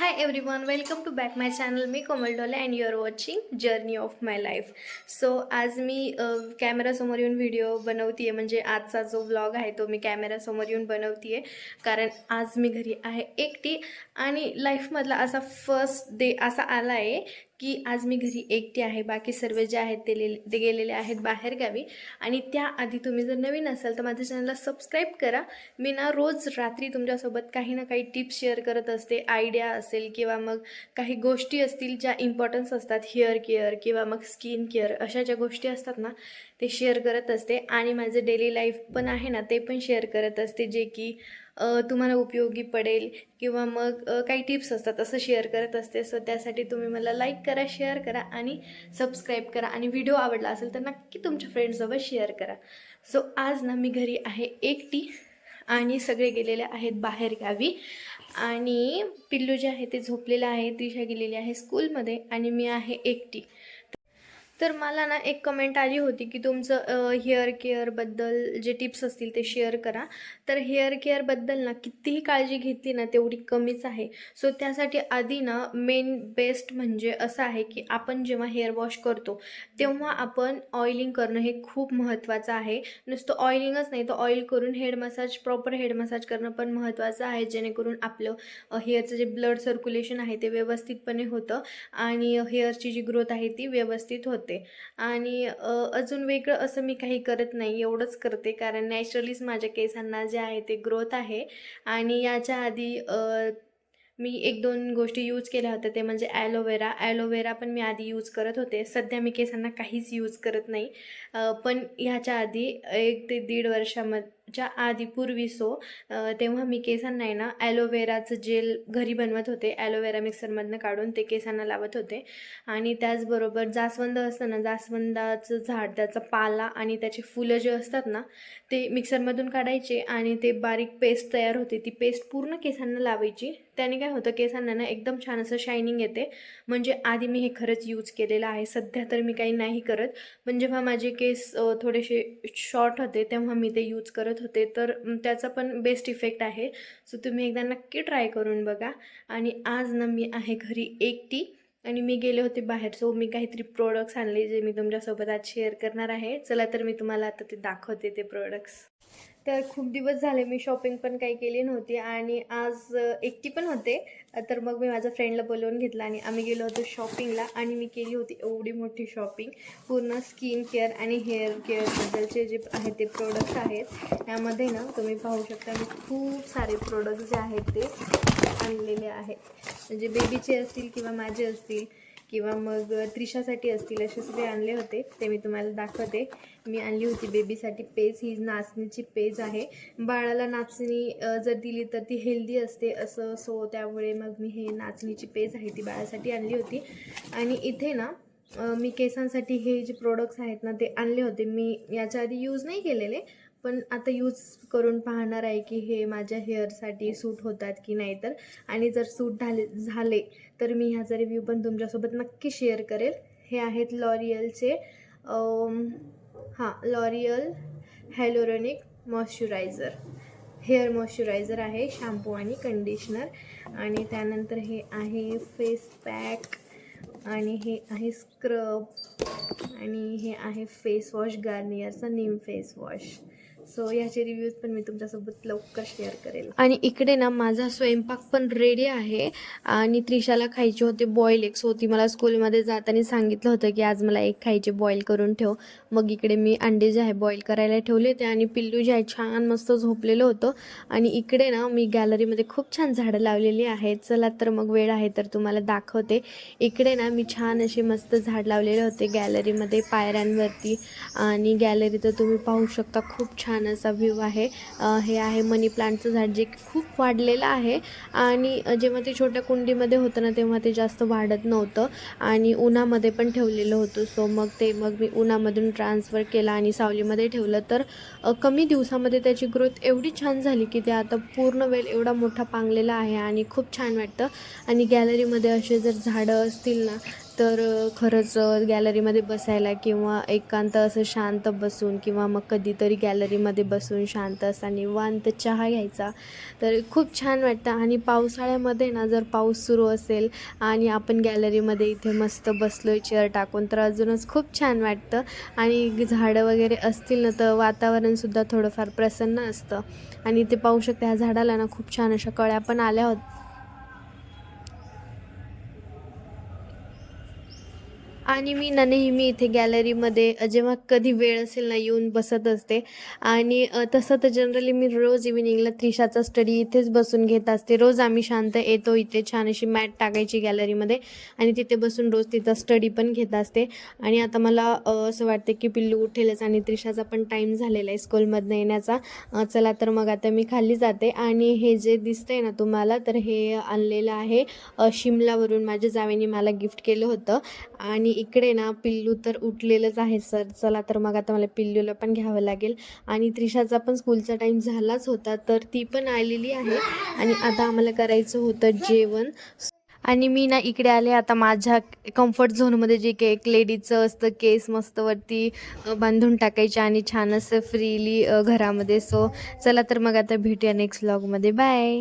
Hi everyone welcome to back my channel me Komal Dole and you are watching journey of my life so आज मी कॅमेरासमोर येऊन video बनवते आहे म्हणजे आजचा जो व्लॉग आहे तो मी कॅमेरासमोर येऊन बनवते आहे कारण आज मी घरी आहे एकटी आणि लाईफमधला असा फर्स्ट डे असा आला आहे की आज मी घरी एकटी आहे बाकी सर्व जे आहेत ते ले ते गेलेले आहेत बाहेरगावी. आणि त्याआधी तुम्ही जर नवीन असाल तर माझ्या चॅनलला सबस्क्राईब करा. मी ना रोज रात्री तुमच्यासोबत काही ना काही टिप्स शेअर करत असते. आयडिया असेल किंवा मग काही गोष्टी असतील ज्या इम्पॉर्टन्स असतात हेअर केअर किंवा मग स्किन केअर अशा ज्या गोष्टी असतात ना ते शेअर करत असते. आणि माझं डेली लाईफ पण आहे ना ते पण शेअर करत असते. जे की तुम्हाला उपयोगी पडेल किंवा मग काही टिप्स असतात असं शेअर करत असते. सो त्यासाठी तुम्ही मला लाईक करा शेअर करा आणि सबस्क्राईब करा. आणि व्हिडिओ आवडला असेल तर नक्की तुमच्या फ्रेंड्ससोबत शेअर करा. सो आज ना मी घरी आहे एकटी आणि सगळे गेलेले आहेत बाहेर गावी. आणि पिल्लू जे आहे ते झोपलेलं आहे दिशा गेलेली आहे स्कूलमध्ये आणि मी आहे एकटी. तर मला ना एक कमेंट आली होती की तुमचं हेअर केअरबद्दल जे टिप्स असतील ते शेअर करा. तर हेअर केअरबद्दल ना कितीही काळजी घेतली ना तेवढी कमीच आहे. सो त्यासाठी आधी ना मेन बेस्ट म्हणजे असं आहे की आपण जेव्हा हेअर वॉश करतो तेव्हा आपण ऑइलिंग करणं हे खूप महत्त्वाचं आहे. नुसतं ऑइलिंगच नाही तर ऑइल करून head massage proper head massage करणं पण महत्त्वाचं आहे जेणेकरून आपलं हेअरचं जे ब्लड सर्क्युलेशन आहे ते व्यवस्थितपणे होतं आणि हेअरची जी ग्रोथ आहे ती व्यवस्थित होते. आणि अजून वेगळं असं मी काही करत नाही एवढंच करते. कारण नॅचरलीच माझ्या केसांना जे आहे ते ग्रोथ आहे. आणि याच्या आधी मी एक दोन गोष्टी यूज केल्या होत्या. ते म्हणजे ॲलोवेरा ॲलोवेरा पण मी आधी यूज करत होते. सध्या मी केसांना काहीच यूज करत नाही. पण ह्याच्या आधी एक ते दीड वर्षामध्ये च्या आधी पूर्वी सो तेव्हा मी केसांना आहे ना ॲलोवेराचं जेल घरी बनवत होते. ॲलोवेरा मिक्सरमधनं काढून ते केसांना लावत होते. आणि त्याचबरोबर जास्वंद असतं ना जास्वंदाचं झाड त्याचा पाला आणि त्याचे फुलं जे असतात ना ते मिक्सरमधून काढायचे आणि ते बारीक पेस्ट तयार होते. ती पेस्ट पूर्ण केसांना लावायची. त्याने काय होतं केसांना ना एकदम छान असं शायनिंग येते. म्हणजे आधी मी हे खरंच यूज केलेलं आहे. सध्या तर मी काही नाही करत. पण जेव्हा माझे केस थोडेसे शॉर्ट होते तेव्हा मी ते यूज करत होते तर त्याचा पण बेस्ट इफेक्ट आहे. सो तुम्ही एकदा नक्की ट्राय करून बघा. आणि आज ना मी आहे घरी एकटी आणि मी गेले होते बाहेर. सो मी काहीतरी प्रोडक्ट्स आणले जे मी तुमच्यासोबत आज शेअर करणार आहे. चला तर मी तुम्हाला आता ते दाखवते ते प्रोडक्ट्स तर खूप दिवस झाले मी शॉपिंग पण काही केली नव्हती आणि आज एकटी पण होते. तर मग मी माझ्या फ्रेंडला बोलवून घेतलं आणि आम्ही गेलो होतो शॉपिंगला आणि मी केली होती एवढी मोठी शॉपिंग पूर्ण स्किन केअर आणि हेअर केअरबद्दलचे जे आहेत ते प्रोडक्ट्स आहेत यामध्ये ना तुम्ही पाहू शकता मी खूप सारे प्रोडक्ट्स जे आहेत ते आणलेले आहेत. म्हणजे बेबीचे असतील किंवा माझे असतील किंवा मग त्रिशासाठी असतील असे सगळे आणले होते. ते मी तुम्हाला दाखवते. मी आणली होती बेबीसाठी पेज. ही नाचणीची पेज आहे. बाळाला नाचणी जर दिली तर ती हेल्दी असते असं सो त्यामुळे मग मी हे नाचणीची पेज आहे ती बाळासाठी आणली होती. आणि इथे ना मी केसांसाठी हे जे प्रोडक्ट्स आहेत ना ते आणले होते. मी याच्या आधी यूज नाही केलेले पण आता यूज करून पाहणार आहे की हे माझ्या हेअरसाठी सूट होतात की नाही तर. आणि जर सूट झाले झाले तर मी ह्याचा रिव्ह्यू पण तुमच्यासोबत नक्की शेअर करेल. हे आहेत लॉरियलचे हां L'Oreal hyaluronic moisturiser hair moisturiser आहे शॅम्पू आणि कंडिशनर आणि त्यानंतर हे आहे फेस पॅक आणि हे आहे स्क्रब आणि हे आहे फेस वॉश गार्नियरचा नीम फेस वॉश सो याचे रिव्ह्यूज पण मी तुमच्यासोबत लवकर शेअर करेल. आणि इकडे ना माझा स्वयंपाक पण रेडी आहे. आणि त्रिशाला खायचे होते बॉईल एग्स होती मला स्कूलमध्ये जाताना सांगितलं होतं की आज मला एक खायचे बॉईल करून ठेव. मग इकडे मी अंडे जे आहे बॉईल करायला ठेवले होते. आणि पिल्लू जे आहे छान मस्त झोपलेलं होतं. आणि इकडे ना मी गॅलरीमध्ये खूप छान झाडं लावलेली आहेत. चला तर मग वेळ आहे तर तुम्हाला दाखवते. इकडे ना मी छान असे मस्त झाड लावलेले होते गॅलरीमध्ये पायऱ्यांवरती. आणि गॅलरी तर तुम्ही पाहू शकता खूप छान असा व्ह्यू आहे. हे आहे मनी प्लांटचं झाड जे खूप वाढलेलं आहे. आणि जेव्हा ते छोट्या कुंडीमध्ये होतं ना तेव्हा ते जास्त वाढत नव्हतं. आणि उन्हामध्ये पण ठेवलेलं होतं. सो मग ते मग मी उन्हामधून ट्रान्सफर केला आणि सावलीमध्ये ठेवलं. तर कमी दिवसामध्ये त्याची ग्रोथ एवढी छान झाली की ते आता पूर्ण वेल एवढा मोठा पांगलेला आहे आणि खूप छान वाटतं. आणि गॅलरीमध्ये असे जर झाडं असतील ना तर खरंच गॅलरीमध्ये बसायला किंवा एकांत असं शांत बसून किंवा मग कधीतरी गॅलरीमध्ये बसून शांत असा निवांत चहा घ्यायचा तर खूप छान वाटतं. आणि पावसाळ्यामध्ये ना जर पाऊस सुरू असेल आणि आपण गॅलरीमध्ये इथे मस्त बसलो आहे चेअर टाकून तर अजूनच खूप छान वाटतं. आणि झाडं वगैरे असतील ना तर वातावरणसुद्धा थोडंफार प्रसन्न असतं. आणि ते पाहू शकता ह्या झाडाला ना खूप छान अशा कळ्या पण आल्या होत्या आणि मी ना नेहमी इथे गॅलरीमध्ये जेव्हा कधी वेळ असेल ना येऊन बसत असते. आणि तसं तर जनरली मी रोज इव्हिनिंगला त्रिशाचा स्टडी इथेच बसून घेत असते. रोज आम्ही शांत येतो इथे छान अशी मॅट टाकायची गॅलरीमध्ये आणि तिथे बसून रोज तिचा स्टडी पण घेत असते. आणि आता मला असं वाटतं की पिल्लू उठेलच आणि त्रिशाचा पण टाईम झालेला आहे स्कूलमधनं येण्याचा. चला तर मग आता मी खाली जाते. आणि हे जे दिसतंय ना तुम्हाला तर हे आणलेलं आहे शिमलावरून माझ्या जावेने मला गिफ्ट केलं होतं. आणि इकडे ना पिल्लू तर उठलेलंच आहे सर. चला तर मग आता मला पिल्लूला पण घ्यावं लागेल. आणि त्रिशाचा पण स्कूलचा टाईम झालाच होता तर ती पण आलेली आहे. आणि आता आम्हाला करायचं होतं जेवण. आणि मी ना इकडे आले आता माझ्या कम्फर्ट झोनमध्ये जे काही एक लेडीचं असतं केस मस्त वरती बांधून टाकायचे आणि छान असं फ्रीली घरामध्ये. सो चला तर मग आता भेटूया नेक्स्ट व्लॉगमध्ये बाय